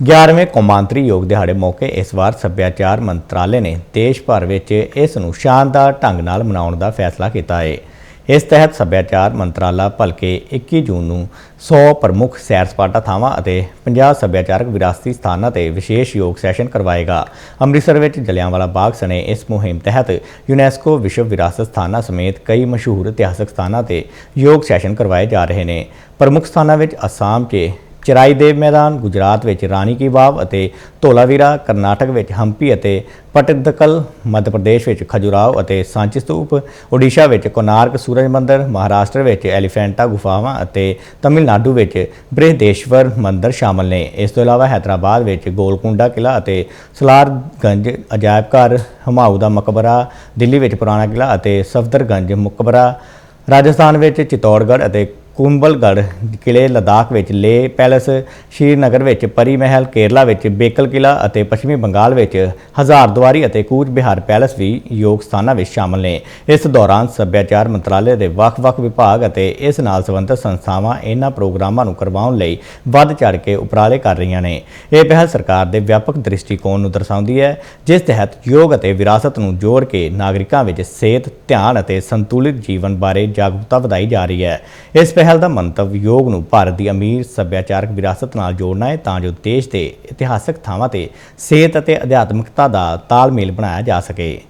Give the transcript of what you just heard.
11ਵੇਂ ਕੌਮਾਂਤਰੀ ਯੋਗ ਦਿਹਾੜੇ ਮੌਕੇ ਇਸ ਵਾਰ ਸੱਭਿਆਚਾਰ ਮੰਤਰਾਲੇ ਨੇ ਦੇਸ਼ ਭਰ ਵਿੱਚ ਇਸ ਨੂੰ ਸ਼ਾਨਦਾਰ ਢੰਗ ਨਾਲ ਮਨਾਉਣ ਦਾ ਫੈਸਲਾ ਕੀਤਾ ਹੈ ਇਸ ਤਹਿਤ ਸੱਭਿਆਚਾਰ ਮੰਤਰਾਲਾ ਭਲਕੇ 21 ਜੂਨ ਨੂੰ 100 ਪ੍ਰਮੁੱਖ ਸੈਰ ਸਪਾਟਾ ਥਾਵਾਂ ਅਤੇ 50 ਸੱਭਿਆਚਾਰਕ ਵਿਰਾਸਤੀ ਸਥਾਨਾਂ ਤੇ ਵਿਸ਼ੇਸ਼ ਯੋਗ ਸੈਸ਼ਨ ਕਰਵਾਏਗਾ। ਅੰਮ੍ਰਿਤਸਰ ਵਿੱਚ ਜਲਿਆਂਵਾਲਾ ਬਾਗ ਸਣੇ ਇਸ ਮੁਹਿੰਮ ਤਹਿਤ ਯੂਨੈਸਕੋ ਵਿਸ਼ਵ ਵਿਰਾਸਤ ਸਥਾਨਾਂ ਸਮੇਤ ਕਈ ਮਸ਼ਹੂਰ ਇਤਿਹਾਸਕ ਸਥਾਨਾਂ ਤੇ ਯੋਗ ਸੈਸ਼ਨ ਕਰਵਾਏ ਜਾ ਰਹੇ ਨੇ। ਪ੍ਰਮੁੱਖ ਸਥਾਨਾਂ ਵਿੱਚ ਅਸਾਮ 'ਚ ਚਰਾਈ ਦੇਵ ਮੈਦਾਨ, ਗੁਜਰਾਤ ਵਿੱਚ ਰਾਣੀ ਕੀ ਬਾਵ ਅਤੇ ਧੋਲਾਵੀਰਾ, ਕਰਨਾਟਕ ਵਿੱਚ ਹੰਪੀ ਅਤੇ ਪਟਦਕਲ, ਮੱਧ ਪ੍ਰਦੇਸ਼ ਵਿੱਚ ਖਜੁਰਾਓ ਅਤੇ ਸਾਂਚੀ ਸਤੂਪ ਓਡੀਸ਼ਾ ਵਿੱਚ ਕੋਨਾਰਕ ਸੂਰਜ ਮੰਦਰ, ਮਹਾਰਾਸ਼ਟਰ ਵਿੱਚ ਐਲੀਫੈਂਟਾ ਗੁਫਾਵਾਂ ਅਤੇ ਤਮਿਲਨਾਡੂ ਵਿੱਚ ਬ੍ਰਿਹਦੇਸ਼ਵਰ ਮੰਦਰ ਸ਼ਾਮਲ ਨੇ। ਇਸ ਤੋਂ ਇਲਾਵਾ ਹੈਦਰਾਬਾਦ ਵਿੱਚ ਗੋਲਕੁੰਡਾ ਕਿਲਾ ਅਤੇ ਸਲਾਰਗੰਜ ਅਜਾਇਬ ਘਰ ਹਮਾਊ ਦਾ ਮਕਬਰਾ, ਦਿੱਲੀ ਵਿੱਚ ਪੁਰਾਣਾ ਕਿਲਾ ਅਤੇ ਸਫਦਰਗੰਜ ਮਕਬਰਾ, ਰਾਜਸਥਾਨ ਵਿੱਚ ਚਿਤੌੜਗੜ੍ਹ ਅਤੇ ਕੁੰਬਲਗੜ੍ਹ ਕਿਲੇ ਲਦਾਖ ਵਿੱਚ ਲੇ ਪੈਲਸ, ਸ਼੍ਰੀਨਗਰ ਵਿੱਚ ਪਰੀ ਮਹਿਲ ਕੇਰਲਾ ਵਿੱਚ ਬੇਕਲ ਕਿਲਾ ਅਤੇ ਪੱਛਮੀ ਬੰਗਾਲ ਵਿੱਚ ਹਜ਼ਾਰਦੁਆਰੀ ਅਤੇ ਕੂਚ ਬਿਹਾਰ ਪੈਲਸ ਵੀ ਯੋਗ ਸਥਾਨਾਂ ਵਿੱਚ ਸ਼ਾਮਲ ਨੇ। ਇਸ ਦੌਰਾਨ ਸੱਭਿਆਚਾਰ ਮੰਤਰਾਲੇ ਦੇ ਵੱਖ-ਵੱਖ ਵਿਭਾਗ ਅਤੇ ਇਸ ਨਾਲ ਸੰਬੰਧਿਤ ਸੰਸਥਾਵਾਂ ਇਹਨਾਂ ਪ੍ਰੋਗਰਾਮਾਂ ਨੂੰ ਕਰਵਾਉਣ ਲਈ ਵੱਧ ਚੜ੍ਹ ਕੇ ਉਪਰਾਲੇ ਕਰ ਰਹੀਆਂ ਨੇ। ਇਹ ਪਹਿਲ ਸਰਕਾਰ ਦੇ ਵਿਆਪਕ ਦ੍ਰਿਸ਼ਟੀਕੋਣ ਨੂੰ ਦਰਸਾਉਂਦੀ ਹੈ, ਜਿਸ ਤਹਿਤ ਯੋਗ ਅਤੇ ਵਿਰਾਸਤ ਨੂੰ ਜੋੜ ਕੇ ਨਾਗਰਿਕਾਂ ਵਿੱਚ ਸਿਹਤ, ਧਿਆਨ ਅਤੇ ਸੰਤੁਲਿਤ ਜੀਵਨ ਬਾਰੇ ਜਾਗਰੂਕਤਾ ਵਧਾਈ ਜਾ ਰਹੀ ਹੈ। ਇਸ ਪਹਿਲ ਪਹਿਲ ਦਾ ਮੰਤਵ ਯੋਗ ਨੂੰ ਭਾਰਤ ਦੀ ਅਮੀਰ ਸੱਭਿਆਚਾਰਕ ਵਿਰਾਸਤ ਨਾਲ ਜੋੜਨਾ ਹੈ ਤਾਂ ਜੋ ਦੇਸ਼ ਦੇ ਇਤਿਹਾਸਕ ਥਾਵਾਂ ਤੇ ਸਿਹਤ ਅਤੇ ਅਧਿਆਤਮਿਕਤਾ ਦਾ ਤਾਲਮੇਲ ਬਣਾਇਆ ਜਾ ਸਕੇ।